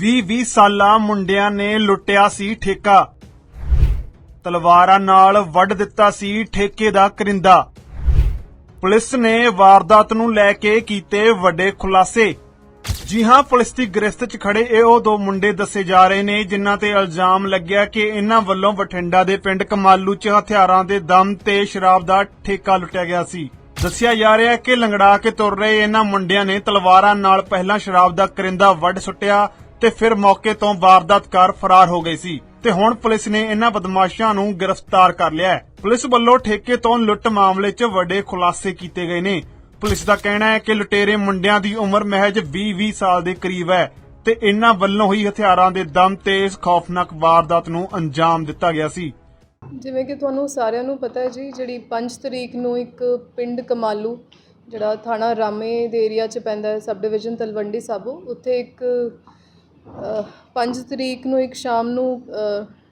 20-20 ਸਾਲਾਂ ਮੁੰਡਿਆਂ ਨੇ ਲੁੱਟਿਆ ਸੀ ਠੇਕਾ। ਤਲਵਾਰਾਂ ਨਾਲ ਵੱਢ ਦਿੱਤਾ ਸੀ ਠੇਕੇ ਦਾ ਕਰਿੰਦਾ। ਪੁਲਿਸ ਨੇ ਵਾਰਦਾਤ ਨੂੰ ਲੈ ਕੇ ਕੀਤੇ ਵੱਡੇ ਖੁਲਾਸੇ। ਜੀ ਹਾਂ, ਪੁਲਿਸ ਦੀ ਗ੍ਰਿਫਤ 'ਚ ਖੜੇ ਇਹ ਉਹ ਦੋ ਮੁੰਡੇ ਦੱਸੇ ਜਾ ਰਹੇ ਨੇ ਜਿਨ੍ਹਾਂ ਤੇ ਇਲਜ਼ਾਮ ਲੱਗਿਆ ਕਿ ਇਹਨਾਂ ਵੱਲੋਂ ਬਠਿੰਡਾ ਦੇ ਪਿੰਡ ਕਮਾਲੂ 'ਚ ਹਥਿਆਰਾਂ ਦੇ ਦਮ ਤੇ ਸ਼ਰਾਬ ਦਾ ਠੇਕਾ ਲੁੱਟਿਆ ਗਿਆ ਸੀ। ਦੱਸਿਆ ਜਾ ਰਿਹਾ ਹੈ ਕਿ ਲੰਗੜਾ ਕੇ ਤੁਰ ਰਹੇ ਇਹਨਾਂ ਮੁੰਡਿਆਂ ਨੇ ਤਲਵਾਰਾਂ ਨਾਲ ਪਹਿਲਾਂ ਸ਼ਰਾਬ ਦਾ ਕਰਿੰਦਾ ਵੱਢ ਸੁੱਟਿਆ ਤੇ ਫਿਰ ਮੌਕੇ ਤੋਂ ਵਾਰਦਾਤ ਕਰ ਫਰਾਰ ਹੋ ਗਏ ਸੀ ਤੇ ਹੁਣ ਪੁਲਿਸ ਨੇ ਇਹਨਾਂ ਬਦਮਾਸ਼ਾਂ ਨੂੰ ਗ੍ਰਿਫਤਾਰ ਕਰ ਲਿਆ ਹੈ। ਪੁਲਿਸ ਵੱਲੋਂ ਠੇਕੇ ਤੋਂ ਲੁੱਟ ਮਾਮਲੇ 'ਚ ਵੱਡੇ ਖੁਲਾਸੇ ਕੀਤੇ ਗਏ ਨੇ। ਪੁਲਿਸ ਦਾ ਕਹਿਣਾ ਹੈ ਕਿ ਲੁਟੇਰੇ ਮੁੰਡਿਆਂ ਦੀ ਉਮਰ ਮਹਿਜ 20-20 ਸਾਲ ਦੇ ਕਰੀਬ ਹੈ ਤੇ ਇਹਨਾਂ ਵੱਲੋਂ ਹੀ ਹਥਿਆਰਾਂ ਦੇ ਦਮ ਤੇ ਇਸ ਖੌਫਨਾਕ ਵਾਰਦਾਤ ਨੂੰ ਅੰਜਾਮ ਦਿੱਤਾ ਗਿਆ ਸੀ। ਜਿਵੇਂ ਕਿ ਤੁਹਾਨੂੰ ਸਾਰਿਆਂ ਨੂੰ ਪਤਾ ਹੈ ਜੀ, ਜਿਹੜੀ 5 ਤਰੀਕ ਨੂੰ ਇੱਕ ਪਿੰਡ ਕਮਾਲੂ, ਜਿਹੜਾ ਥਾਣਾ ਰਾਮੇ ਦੇ ਏਰੀਆ 'ਚ ਪੈਂਦਾ ਹੈ ਸਬ ਡਿਵੀਜ਼ਨ ਤਲਵੰਡੀ ਸਾਬੋ, ਉੱਥੇ ਇੱਕ 5 ਤਰੀਕ ਨੂੰ ਇੱਕ ਸ਼ਾਮ ਨੂੰ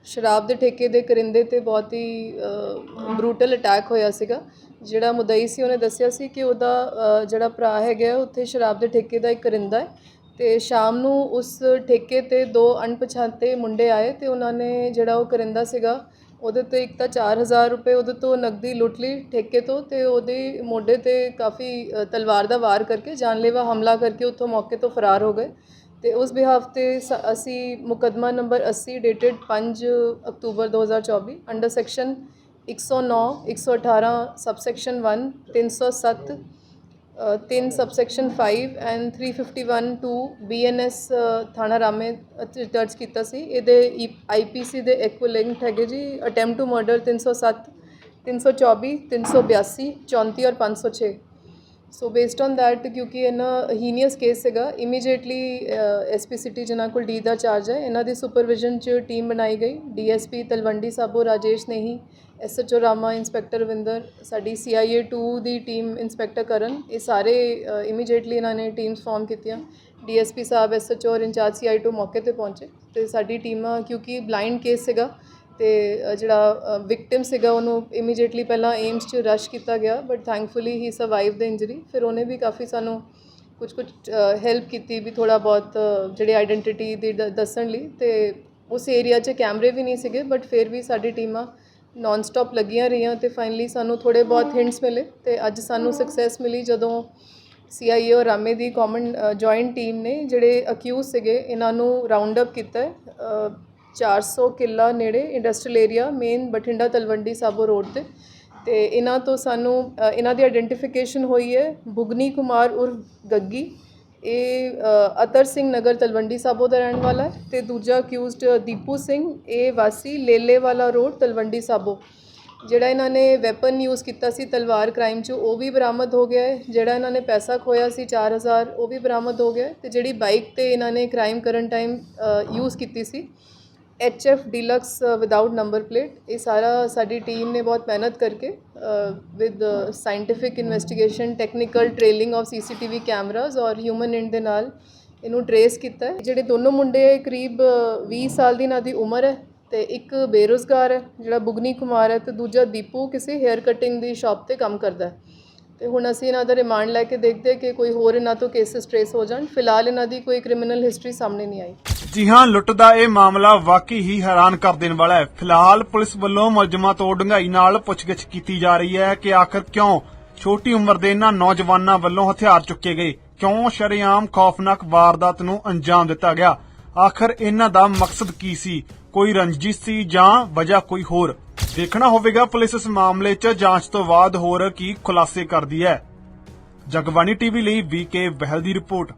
ਸ਼ਰਾਬ ਦੇ ਠੇਕੇ ਦੇ ਕਰਿੰਦੇ ਤੇ ਬਹੁਤ ਹੀ ਬਰੂਟਲ ਅਟੈਕ ਹੋਇਆ ਸੀਗਾ। ਜਿਹੜਾ ਮੁਦਈ ਸੀ, ਉਹਨੇ ਦੱਸਿਆ ਸੀ ਕਿ ਉਹਦਾ ਜਿਹੜਾ ਭਰਾ ਹੈਗਾ ਉੱਥੇ ਸ਼ਰਾਬ ਦੇ ਠੇਕੇ ਦਾ ਇੱਕ ਕਰਿੰਦਾ ਹੈ। ਤੇ ਸ਼ਾਮ ਨੂੰ ਉਸ ਠੇਕੇ ਤੇ ਦੋ ਅਣਪਛਾਤੇ ਮੁੰਡੇ ਆਏ ਤੇ ਉਹਨਾਂ ਨੇ ਜਿਹੜਾ ਉਹ ਕਰਿੰਦਾ ਸੀਗਾ, ਉਹਦੇ ਤੇ ਇੱਕ ਤਾਂ 4000 ਰੁਪਏ ਉਹਦੇ ਤੋਂ ਨਕਦੀ ਲੁੱਟ ਲਈ ਠੇਕੇ ਤੋਂ ਤੇ ਉਹਦੇ ਮੋਢੇ ਤੇ ਕਾਫੀ ਤਲਵਾਰ ਦਾ ਵਾਰ ਕਰਕੇ ਜਾਨਲੇਵਾ ਹਮਲਾ ਕਰਕੇ ਉੱਥੋਂ ਮੌਕੇ ਤੋਂ ਫਰਾਰ ਹੋ ਗਏ। ਤੇ ਉਸ ਬਿਹਾਫ ਤੇ ਸ- ਅਸੀਂ ਮੁਕੱਦਮਾ ਨੰਬਰ 80 ਡੇਟਡ 5 ਅਕਤੂਬਰ 2024 under section 109 118 subsection 1 307 3 subsection 5 and 351 two BNS ਥਾਣਾ ਰਾਮੇ ਅਤੇ ਦਰਜ ਕੀਤਾ ਸੀ। ਇਹਦੇ ਆਈਪੀਸੀ ਦੇ ਇਕੁਇਲੈਂਟ ਹੈਗੇ ਜੀ। ਅਟੈਂਪਟ ਟੂ ਮਰਡਰ 307 324 382 34 ਔਰ 506 ਸੋ ਬੇਸਡ ਔਨ ਥੈਟ ਕਿਉਂਕਿ ਇਹਨਾਂ ਹੀਨੀਅਸ ਕੇਸ ਸੀਗਾ ਇਮੀਡੀਏਟਲੀ ਐਸਪੀ ਸਿਟੀ ਜਿਨ੍ਹਾਂ ਕੋਲ ਡੀ ਦਾ ਚਾਰਜ ਹੈ ਇਹਨਾਂ ਦੀ ਸੁਪਰਵਿਜ਼ਨ 'ਚ ਟੀਮ ਬਣਾਈ ਗਈ ਡੀਐਸਪੀ ਤਲਵੰਡੀ ਸਾਬੋ ਰਾਜੇਸ਼ ਨੇ ਨੇਹੀ ਐਸਐਚਓ ਰਾਮਾ ਇੰਸਪੈਕਟਰ ਰਵਿੰਦਰ ਸਾਡੀ ਸੀਆਈਏ 2 ਦੀ ਟੀਮ ਇੰਸਪੈਕਟਰ ਕਰਨ ਇਹ ਸਾਰੇ ਇਮੀਡੀਏਟਲੀ ਇਹਨਾਂ ਨੇ ਟੀਮਸ ਫਾਰਮ ਕੀਤੀਆਂ ਡੀਐਸਪੀ ਸਾਹਿਬ ਐਸਐਚਓ ਔਰ ਇੰਚਾਰਜ ਸੀਆਈ 2 ਮੌਕੇ ਤੇ ਪਹੁੰਚੇ ਤੇ ਸਾਡੀ ਟੀਮਾਂ ਕਿਉਂਕਿ ਬਲਾਈਂਡ ਕੇਸ ਸੀਗਾ ਤੇ ਜਿਹੜਾ ਵਿਕਟਿਮ ਸੀਗਾ, ਉਹਨੂੰ ਇਮੀਡੀਏਟਲੀ ਪਹਿਲਾਂ ਏਮਸ 'ਚ ਰਸ਼ ਕੀਤਾ ਗਿਆ but thankfully he survive the injury ਫਿਰ ਉਹਨੇ ਵੀ ਕਾਫੀ ਸਾਨੂੰ ਕੁਝ ਕੁਝ ਹੈਲਪ ਕੀਤੀ ਵੀ ਥੋੜਾ ਬਹੁਤ ਜਿਹੜੇ ਆਇਡੈਂਟੀਟੀ ਦੀ ਦ- ਦੱਸਣ ਲਈ ਤੇ ਉਸ ਏਰੀਆ 'ਚ ਕੈਮਰੇ ਵੀ ਨਹੀਂ ਸੀਗੇ ਬਟ ਫਿਰ ਵੀ ਸਾਡੀ ਟੀਮਾਂ ਨਾਨ ਸਟਾਪ ਲੱਗੀਆਂ ਰਹੀਆਂ ਤੇ ਫਾਈਨਲੀ ਸਾਨੂੰ ਥੋੜੇ ਬਹੁਤ ਹਿੰਟਸ ਮਿਲੇ ਤੇ ਅੱਜ ਸਾਨੂੰ ਸਕਸੈਸ ਮਿਲੀ ਜਦੋਂ ਸੀਆਈਏ ਔਰ ਰਾਮੇ ਦੀ ਕਾਮਨ ਜੁਆਇੰਟ ਟੀਮ ਨੇ ਜਿਹੜੇ ਅਕਿਊਜ਼ ਸੀਗੇ, ਇਹਨਾਂ ਨੂੰ ਰਾਉਂਡ ਅਪ ਕੀਤਾ 400 ਕਿੱਲਾ ਨੇੜੇ industrial area main Bathinda Talwandi Sabo road ਤੇ। ਤੇ ਇਹਨਾਂ ਤੋਂ ਸਾਨੂੰ ਇਹਨਾਂ ਦੀ ਆਇਡੈਂਟੀਫਿਕੇਸ਼ਨ ਹੋਈ ਹੈ ਬੁਗਨੀ ਕੁਮਾਰ ਉਰਫ ਗੱਗੀ। ਇਹ ਅਤਰ ਸਿੰਘ ਨਗਰ ਤਲਵੰਡੀ ਸਾਬੋ ਦਾ ਰਹਿਣ ਵਾਲਾ ਹੈ ਤੇ ਦੂਜਾ ਅਕਿਊਜ਼ਡ ਦੀਪੂ ਸਿੰਘ। ਇਹ ਵਾਸੀ ਲੇਲੇ ਵਾਲਾ ਰੋਡ ਤਲਵੰਡੀ ਸਾਬੋ। ਜਿਹੜਾ ਇਹਨਾਂ ਨੇ ਵੈਪਨ ਯੂਜ਼ ਕੀਤਾ ਸੀ ਤਲਵਾਰ ਕ੍ਰਾਈਮ 'ਚ, ਉਹ ਵੀ ਬਰਾਮਦ ਹੋ ਗਿਆ ਹੈ। ਜਿਹੜਾ ਇਹਨਾਂ ਨੇ ਪੈਸਾ ਖੋਇਆ ਸੀ 4000 ਉਹ ਵੀ ਬਰਾਮਦ ਹੋ ਗਿਆ ਹੈ। ਤੇ ਜਿਹੜੀ ਬਾਈਕ ਤੇ ਇਹਨਾਂ ਨੇ ਕ੍ਰਾਈਮ ਕਰਨ ਟਾਈਮ ਯੂਜ਼ ਕੀਤੀ ਸੀ F deluxe without number plate ਇਹ ਸਾਰਾ ਸਾਡੀ ਟੀਮ ਨੇ ਬਹੁਤ ਮਿਹਨਤ ਕਰਕੇ with scientific investigation technical trailing of CCTV cameras ਔਰ ਹਿਊਮਨ ਇੰਡ ਦੇ ਨਾਲ ਇਹਨੂੰ ਟਰੇਸ ਕੀਤਾ ਹੈ। ਜਿਹੜੇ ਦੋਨੋਂ ਮੁੰਡੇ ਕਰੀਬ uh, ਅ, 20 ਸਾਲ ਦੀ ਇਹਨਾਂ ਦੀ ਉਮਰ ਹੈ ਤੇ ਇੱਕ ਬੇਰੁਜ਼ਗਾਰ ਹੈ ਜਿਹੜਾ ਬੁਗਨੀ ਕੁਮਾਰ ਹੈ ਤੇ ਦੂਜਾ ਦੀਪੂ ਕਿਸੇ ਹੇਅਰ ਕਟਿੰਗ ਦੀ ਸ਼ਾਪ ਤੇ ਕੰਮ ਕਰਦਾ ਹੈ। ਤੇ ਹੁਣ ਅਸੀਂ ਇਹਨਾਂ ਦਾ ਰਿਮਾਂਡ ਲੈ ਕੇ ਦੇਖਦੇ ਕਿ ਕੋਈ ਹੋਰ ਇਹਨਾਂ ਤੋਂ ਕੇਸਸ ਟਰੇਸ ਹੋ ਜਾਣ। ਫਿਲਹਾਲ ਇਹਨਾਂ ਦੀ ਕੋਈ ਕ੍ਰਿਮੀਨਲ ਹਿਸਟਰੀ ਸਾਹਮਣੇ ਨਹੀਂ ਆਈ। ਜੀ ਹਾਂ ਲੁੱਟ ਦਾ ਇਹ ਮਾਮਲਾ ਵਾਕਈ ਹੀ ਹੈਰਾਨ ਕਰ ਦੇਣ ਵਾਲਾ ਹੈ। ਫਿਲਹਾਲ ਪੁਲਿਸ ਵੱਲੋਂ ਮੁਲਜ਼ਮਾਂ ਤੋਂ ਡੂੰਘਾਈ ਨਾਲ ਪੁੱਛਗਿੱਛ ਕੀਤੀ ਜਾ ਰਹੀ ਹੈ ਕਿ ਆਖਰ ਕਿਉਂ ਛੋਟੀ ਉਮਰ ਦੇ ਇਹਨਾਂ ਨੌਜਵਾਨਾਂ ਵੱਲੋਂ ਹਥਿਆਰ ਚੁੱਕੇ ਗਏ? ਕਿਉਂ ਸ਼ਰੇਆਮ ਖੌਫਨਾਕ ਵਾਰਦਾਤ ਨੂੰ ਅੰਜਾਮ ਦਿੱਤਾ ਗਿਆ? ਆਖਰ ਇਹਨਾਂ ਦਾ ਮਕਸਦ ਕੀ ਸੀ? ਕੋਈ ਰੰਜਿਸ਼ ਸੀ ਜਾਂ ਵਜ੍ਹਾ ਕੋਈ ਹੋਰ? ਦੇਖਣਾ ਹੋਵੇਗਾ ਪੁਲਿਸ ਇਸ ਮਾਮਲੇ 'ਚ ਜਾਂਚ ਤੋਂ ਬਾਅਦ ਹੋਰ ਕੀ ਖੁਲਾਸੇ ਕਰਦੀ ਹੈ। ਜਗਬਾਣੀ ਟੀਵੀ ਲਈ ਵੀਕੇ ਬਹਿਲ ਦੀ ਰਿਪੋਰਟ।